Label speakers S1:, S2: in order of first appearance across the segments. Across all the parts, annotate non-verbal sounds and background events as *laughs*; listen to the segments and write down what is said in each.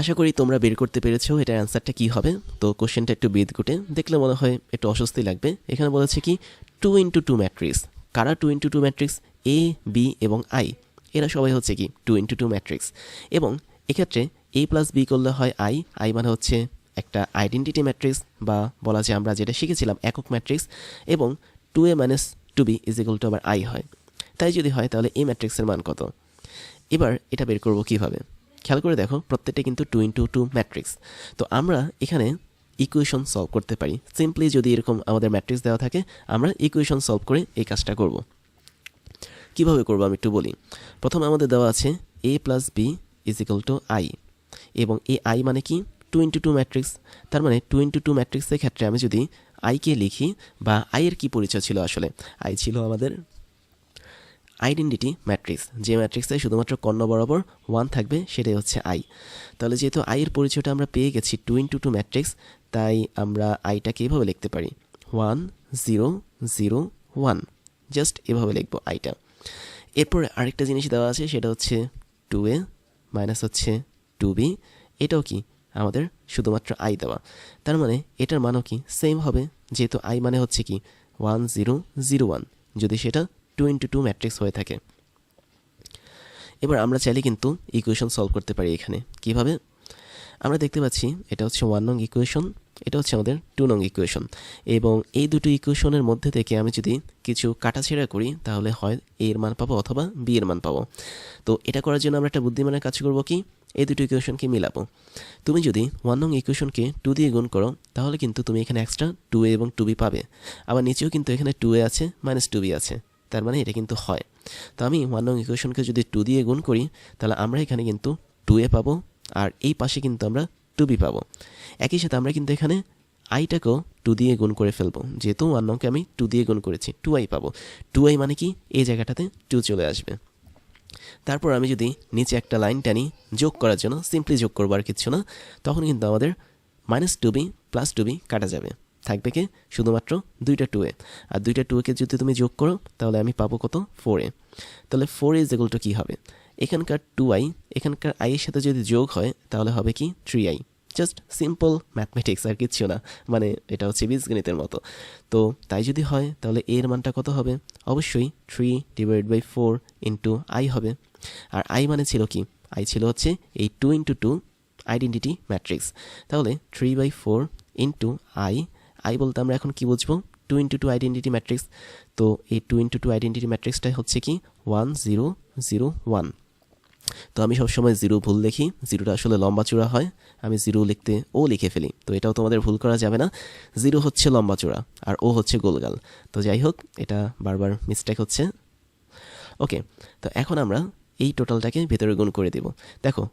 S1: আশা করি তোমরা বের করতে পেরেছ, এটার অ্যান্সারটা কি হবে? তো কোশ্চেনটা একটু বেদ গুটে দেখলে মনে হয় একটু অস্বস্তি লাগবে। এখানে বলেছে কি টু ইন্টু টু ম্যাট্রিক্স কারা two into two matrix A B এবং আই এরা সবাই হচ্ছে কি টু ইন্টু টু ম্যাট্রিক্স এবং এক্ষেত্রে এ প্লাস বি করলে হয় আই আই মানে হচ্ছে একটা আইডেন্টিটি ম্যাট্রিক্স বা বলা যায় আমরা যেটা শিখেছিলাম, একক ম্যাট্রিক্স এবং two A minus two B is equal to আবার আই হয়। তাই যদি হয়, তাহলে এই ম্যাট্রিক্সের মান কত? এবার এটা বের করব কীভাবে? খেয়াল করে দেখো, প্রত্যেকটা কিন্তু টু ইন্টু টু ম্যাট্রিক্স তো আমরা এখানে ইকুয়েশন সলভ করতে পারি। সিম্পলি যদি এরকম আমাদের ম্যাট্রিক্স দেওয়া থাকে, আমরা ইকুয়েশন সলভ করে এই কাজটা করব। কীভাবে করব আমি একটু বলি। প্রথমে আমাদের দেওয়া আছে A plus B is equal to I এবং এ আই মানে কি? টু ইন্টু টু ম্যাট্রিক্স তার মানে টু ইন্টু টু ম্যাট্রিক্সের ক্ষেত্রে আমি যদি আইকে লিখি, বা আইয়ের কি পরিচয় ছিল আসলে? আই ছিল আমাদের আইডেন্টিটি ম্যাট্রিক্স যে ম্যাট্রিক্সে শুধুমাত্র কর্ণ বরাবর ওয়ান থাকবে, সেটাই হচ্ছে আই তাহলে যেহেতু আইয়ের পরিচয়টা আমরা পেয়ে গেছি টু ইন্টু টু ম্যাট্রিক্স তাই আমরা আইটাকে এভাবে লিখতে পারি। One zero zero one just এভাবে লিখব আইটা এরপর আরেকটা জিনিস দেওয়া আছে, সেটা হচ্ছে টু এ মাইনাস হচ্ছে টু বি এটাও কি? আমাদের শুধুমাত্র আই দেওয়া। তার মানে এটার মানও কি? সেম হবে, যেহেতু আই মানে হচ্ছে কি? ওয়ান জিরো জিরো ওয়ান যদি সেটা টু ইন্টু টু ম্যাট্রিক্স হয়ে থাকে। এবার আমরা চাইলে কিন্তু ইকুয়েশন সলভ করতে পারি এখানে। কীভাবে? আমরা দেখতে পাচ্ছি এটা হচ্ছে ওয়ান নং ইকুয়েশন এটা হচ্ছে আমাদের টু নং ইকুয়েশন এবং এই দুটো ইকুয়েশনের মধ্যে থেকে আমি যদি কিছু কাটাছেড়া করি, তাহলে হয় এ এর মান পাবো অথবা বি এর মান পাবো। তো এটা করার জন্য আমরা একটা বুদ্ধিমানের কাজ করব কি? এই দুটো ইকুয়েশনকে মিলাবো। তুমি যদি ওয়ান নং ইকুয়েশনকে টু দিয়ে গুণ করো, তাহলে কিন্তু তুমি এখানে এক্সট্রা টু এ এবং টু বি পাবে। আবার নিচেও কিন্তু এখানে টু এ আছে মাইনাস টু বি আছে। তার মানে এটা কিন্তু হয়। তো আমি ওয়ান নং ইকুয়েশনকে যদি টু দিয়ে গুণ করি, তাহলে আমরা এখানে কিন্তু টু এ পাবো আর এই পাশে কিন্তু আমরা টু বি পাবো। একই সাথে আমরা কিন্তু এখানে আইটাকেও টু দিয়ে গুণ করে ফেলব। যেহেতু ওয়ান নংকে আমি টু দিয়ে গুণ করেছি টু আই পাবো। টু আই মানে কি? এই জায়গাটাতে টু চলে আসবে। তারপর আমি যদি নিচে একটা লাইন টানি যোগ করার জন্য সিম্পলি যোগ করব আর কিচ্ছু না, তখন কিন্তু আমাদের minus two B plus two B কাটা যাবে। থাকবে কি? শুধুমাত্র দুইটা টু এ। আর দুইটা টু একে যদি তুমি যোগ করো, তাহলে আমি পাবো কত? Four A. তাহলে ফোর ইজ এগুলো কী হবে? এখানকার টু আই এখানকার আইয়ের সাথে যদি যোগ হয়, তাহলে হবে কি? Three I just simple mathematics আর কিচ্ছু না। মানে এটা হচ্ছে বীজগণিতের মতো। তো তাই যদি হয়, তাহলে এর মানটা কত হবে? অবশ্যই three divide by four into I হবে। আর আই মানে ছিল কি? আই ছিল হচ্ছে এই two into two identity matrix তাহলে three by four into I I বলতে আমরা এখন কি বুঝব? Two into two identity matrix তো এই টু ইন্টু টু আইডেন্টিটি ম্যাট্রিক্সটাই হচ্ছে কি? ওয়ান জিরো জিরো ওয়ান তো আমি সবসময় জিরো ভুল লিখি জিরোটা আসলে লম্বা চূড়া হয়। আমি জিরো লিখতে ও লিখে ফেলি। তো এটাও তোমাদের ভুল করা যাবে না। জিরো হচ্ছে লম্বা চূড়া, আর ও হচ্ছে গোলগাল। তো যাই হোক, এটা বারবার মিস্টেক হচ্ছে। ওকে তো এখন আমরা এই টোটালটাকে ভেতরে গুণ করে দেব। দেখো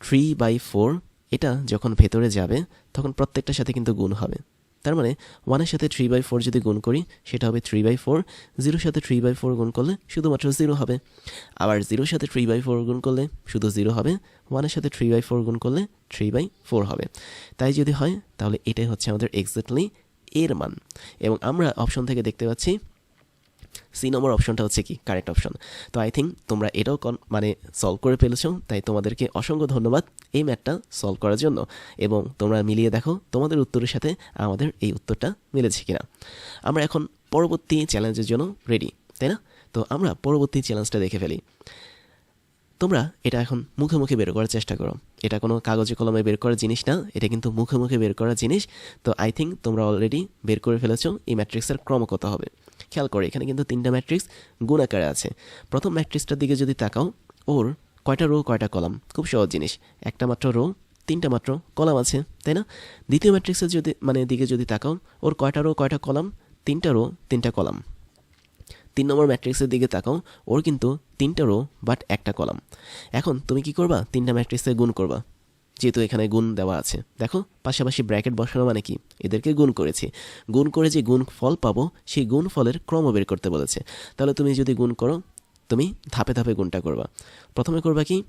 S1: থ্রি বাই ফোর এটা যখন ভেতরে যাবে, তখন প্রত্যেকটার সাথে কিন্তু গুণ হবে। তার মানে ওয়ানের সাথে থ্রি বাই ফোর যদি গুণ করি, সেটা হবে থ্রি বাই ফোর জিরোর সাথে থ্রি বাই ফোর গুণ করলে শুধুমাত্র জিরো হবে। আবার জিরোর সাথে থ্রি বাই ফোর গুণ করলে শুধু জিরো হবে। ওয়ানের সাথে থ্রি বাই ফোর গুণ করলে থ্রি বাই ফোর হবে। তাই যদি হয়, তাহলে এটাই হচ্ছে আমাদের এক্স্যাক্টলি এর মান। এবং আমরা অপশন থেকে দেখতে পাচ্ছি সি নম্বর অপশনটা হচ্ছে কি? Correct option. তো আই থিঙ্ক তোমরা এটাও মানে সলভ করে ফেলেছো, তাই তোমাদেরকে অসংখ্য ধন্যবাদ এই ম্যাথটা সলভ করার জন্য। এবং তোমরা মিলিয়ে দেখো তোমাদের উত্তরের সাথে আমাদের এই উত্তরটা মিলেছে কিনা। আমরা এখন পরবর্তী চ্যালেঞ্জের জন্য রেডি তাই না? তো আমরা পরবর্তী চ্যালেঞ্জটা দেখে ফেলি। তোমরা এটা এখন মুখে মুখে বের করার চেষ্টা করো। এটা কোনো কাগজে কলমে বের করার জিনিস না, এটা কিন্তু মুখে মুখে বের করার জিনিস। তো আই থিঙ্ক তোমরা অলরেডি বের করে ফেলেছো, এই ম্যাট্রিক্সের ক্রম কত হবে। খেয়াল করে, এখানে কিন্তু তিনটা ম্যাট্রিক্স গুণ আকারে আছে। প্রথম ম্যাট্রিক্সটার দিকে যদি তাকাও, ওর কয়টা রো কয়টা কলাম খুব সহজ জিনিস। একটা মাত্র রো তিনটা মাত্র কলাম আছে, তাই না? দ্বিতীয় ম্যাট্রিক্সের যদি মানে দিকে যদি তাকাও, ওর কয়টা রো কয়টা কলাম তিনটা রো তিনটা কলাম তিন নম্বর ম্যাট্রিক্সের দিকে তাকাও, ওর কিন্তু তিনটা রো বাট একটা কলাম এখন তুমি কি করবা? তিনটা ম্যাট্রিক্সে গুণ করবা। যেহেতু এখানে গুণ দেওয়া আছে। দেখো, পাশাপাশি ব্র্যাকেট বসানো মানে কি? এদেরকে গুণ করেছি। গুণ করে যে গুণ ফল পাবো, সেই গুণ ফলের ক্রম বের করতে বলেছে। তাহলে তুমি যদি গুণ করো, তুমি ধাপে ধাপে গুণটা করবা। প্রথমে করবা কি?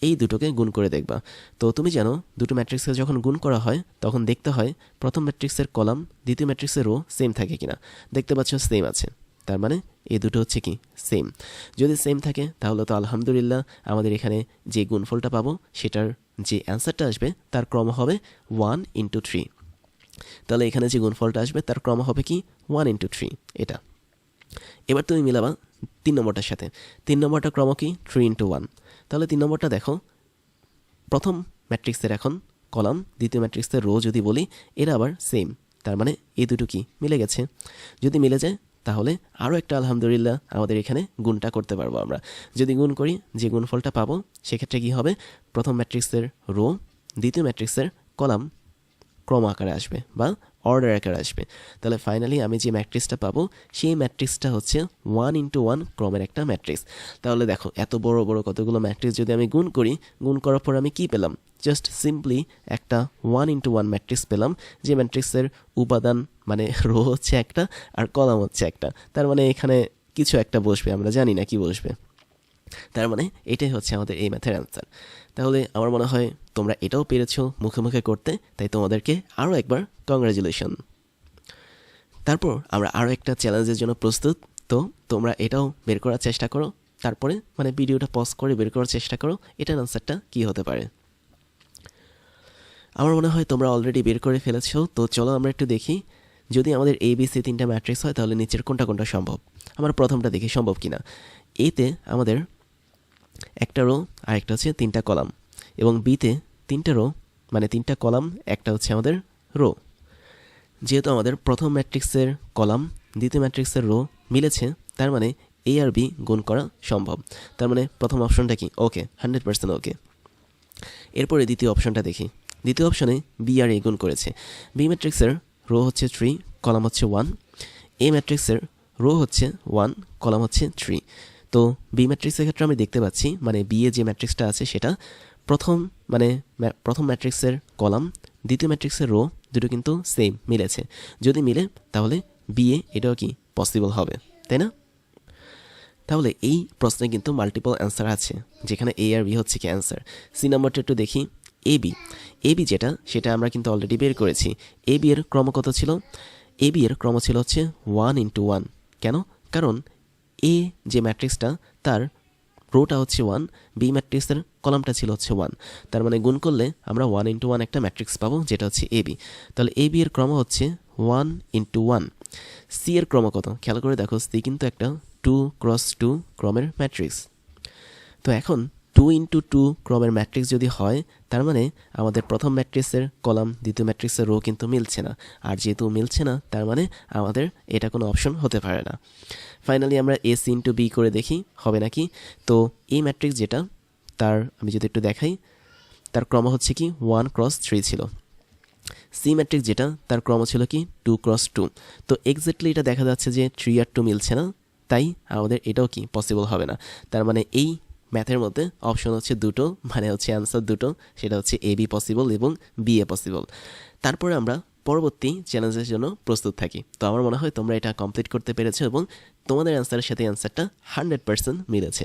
S1: এই দুটোকে গুণ করে দেখবা। তো তুমি জানো, দুটো ম্যাট্রিক্সকে যখন গুণ করা হয়, তখন দেখতে হয় প্রথম ম্যাট্রিক্সের কলাম, দ্বিতীয় ম্যাট্রিক্সের রো সেম থাকে কিনা। দেখতে পাচ্ছ, সেম আছে। তার মানে এই দুটো হচ্ছে কি? সেম যদি সেম থাকে, তাহলে তো আলহামদুলিল্লাহ আমাদের এখানে যে গুণফলটা পাবো, সেটার যে অ্যান্সারটা আসবে, তার ক্রম হবে ওয়ান ইন্টু থ্রি তাহলে এখানে যে গুণফলটা আসবে, তার ক্রম হবে কি? ওয়ান ইন্টু থ্রি এটা। এবার তুমি মিলাবা তিন নম্বরটার সাথে। তিন নম্বরটা ক্রম কি? থ্রি ইন্টু ওয়ান তাহলে তিন নম্বরটা দেখো, প্রথম ম্যাট্রিক্সের এখন কলাম দ্বিতীয় ম্যাট্রিক্সের রো যদি বলি, এরা আবার সেম তার মানে এই দুটো কি? মিলে গেছে। যদি মিলে যায় তাহলে আরও একটা আলহামদুলিল্লাহ আমাদের এখানে গুণটা করতে পারব আমরা। যদি গুণ করি, যে গুণফলটা পাবো, সেক্ষেত্রে কী হবে? প্রথম ম্যাট্রিক্সের রো দ্বিতীয় ম্যাট্রিক্সের কলাম ক্রম আকারে আসবে বা অর্ডার আকারে আসবে। তাহলে ফাইনালি আমি যে ম্যাট্রিক্সটা পাবো, সেই ম্যাট্রিক্সটা হচ্ছে ওয়ান ইন্টু ওয়ান ক্রমের একটা ম্যাট্রিক্স তাহলে দেখো, এত বড় বড় কতগুলো ম্যাট্রিক্স যদি আমি গুণ করি, গুণ করার পর আমি কি পেলাম? জাস্ট সিম্পলি একটা ওয়ান ইন্টু ওয়ান ম্যাট্রিক্স পেলাম, যে ম্যাট্রিক্সের উপাদান মানে *laughs* রো হচ্ছে একটা আর কলাম হচ্ছে একটা। তার মানে এখানে কিছু একটা বসবে, আমরা জানি না কি বসবে। তার মানে এটাই হচ্ছে আমাদের এই ম্যাথের অ্যান্সার তাহলে আমার মনে হয় তোমরা এটাও পেরেছ মুখে মুখে করতে, তাই তোমাদেরকে আরও একবার কংগ্রাচুলেশন তারপর আমরা আরও একটা চ্যালেঞ্জের জন্য প্রস্তুত। তো তোমরা এটাও বের করার চেষ্টা করো। তারপরে মানে ভিডিওটা পজ করে বের করার চেষ্টা করো, এটার অ্যান্সারটা কী হতে পারে। আমার মনে হয় তোমরা অলরেডি বের করে ফেলেছো। তো চলো আমরা একটু দেখি, যদি আমাদের এ বি সি তিনটা ম্যাট্রিক্স হয়, তাহলে নিচের কোনটা কোনটা সম্ভব? আমরা প্রথমটা দেখি, সম্ভব কিনা? এতে আমাদের একটা রো আর একটা হচ্ছে তিনটা কলাম এবং বিতে তিনটা রো মানে তিনটা কলাম একটা হচ্ছে আমাদের রো যেহেতু আমাদের প্রথম ম্যাট্রিক্সের কলাম দ্বিতীয় ম্যাট্রিক্সের রো মিলেছে, তার মানে এ আর বি গুণ করা সম্ভব। তার মানে প্রথম অপশনটা কি? ওকে হান্ড্রেড পার্সেন্ট ওকে এরপরে দ্বিতীয় অপশনটা দেখি। দ্বিতীয় অপশনে বি আর এ গুণ করেছে। বি ম্যাট্রিক্সের রো হচ্ছে থ্রি কলাম হচ্ছে ওয়ান এ ম্যাট্রিক্সের রো হচ্ছে ওয়ান কলাম হচ্ছে থ্রি তো বি ম্যাট্রিক্সের ক্ষেত্রে আমি দেখতে পাচ্ছি মানে বি এ যে ম্যাট্রিক্সটা আছে সেটা প্রথম মানে প্রথম ম্যাট্রিক্সের কলাম, দ্বিতীয় ম্যাট্রিক্সের রো দুটো কিন্তু সেম মিলেছে। যদি মিলে, তাহলে বি এ এটাও কি পসিবল হবে, তাই না? তাহলে এই প্রশ্নে কিন্তু মাল্টিপল অ্যান্সার আছে, যেখানে এ আর বি হচ্ছে কি অ্যান্সার সি নাম্বারটা একটু দেখি এ বি এ বি যেটা, সেটা আমরা কিন্তু অলরেডি বের করেছি। এ বি এর ক্রম কত ছিল? এ বি এর ক্রম ছিল হচ্ছে ওয়ান ইন্টু ওয়ান কেন? কারণ এ যে ম্যাট্রিক্সটা, তার রোটা হচ্ছে ওয়ান বি ম্যাট্রিক্সের কলামটা ছিল হচ্ছে ওয়ান তার মানে গুণ করলে আমরা ওয়ান ইন্টু ওয়ান একটা ম্যাট্রিক্স পাবো, যেটা হচ্ছে এ বি তাহলে এ বি এর ক্রম হচ্ছে ওয়ান ইন্টু ওয়ান সি এর ক্রম কত? খেয়াল করে দেখো সি কিন্তু একটা টু ক্রস টু ক্রমের ম্যাট্রিক্স। তো এখন টু ইন্টু টু ক্রমের ম্যাট্রিক্স যদি হয়, তার মানে আমাদের প্রথম ম্যাট্রিক্সের কলাম, দ্বিতীয় ম্যাট্রিক্সের রো কিন্তু মিলছে না। আর যেহেতু মিলছে না, তার মানে আমাদের এটা কোনো অপশন হতে পারে না। ফাইনালি আমরা এ সি ইন্টু বি করে দেখি, হবে নাকি? তো এই ম্যাট্রিক্স যেটা, তার, আমি যদি একটু দেখাই, তার ক্রম হচ্ছে কি ওয়ান ক্রস থ্রি ছিল। সি ম্যাট্রিক্স যেটা, তার ক্রম ছিল কি টু ক্রস টু তো এক্স্যাক্টলি এটা দেখা যাচ্ছে যে থ্রি আর টু মিলছে না, তাই আমাদের এটাও কি পসিবল হবে না। তার মানে এই ম্যাথের মধ্যে অপশন হচ্ছে দুটো মানে হচ্ছে অ্যান্সার দুটো, সেটা হচ্ছে এ বি পসিবল এবং বি এ পসিবল তারপরে আমরা পরবর্তী চ্যালেঞ্জের জন্য প্রস্তুত থাকি। তো আমার মনে হয় তোমরা এটা কমপ্লিট করতে পেরেছ এবং তোমাদের অ্যান্সারের সাথে অ্যান্সারটা হান্ড্রেড পার্সেন্ট মিলেছে।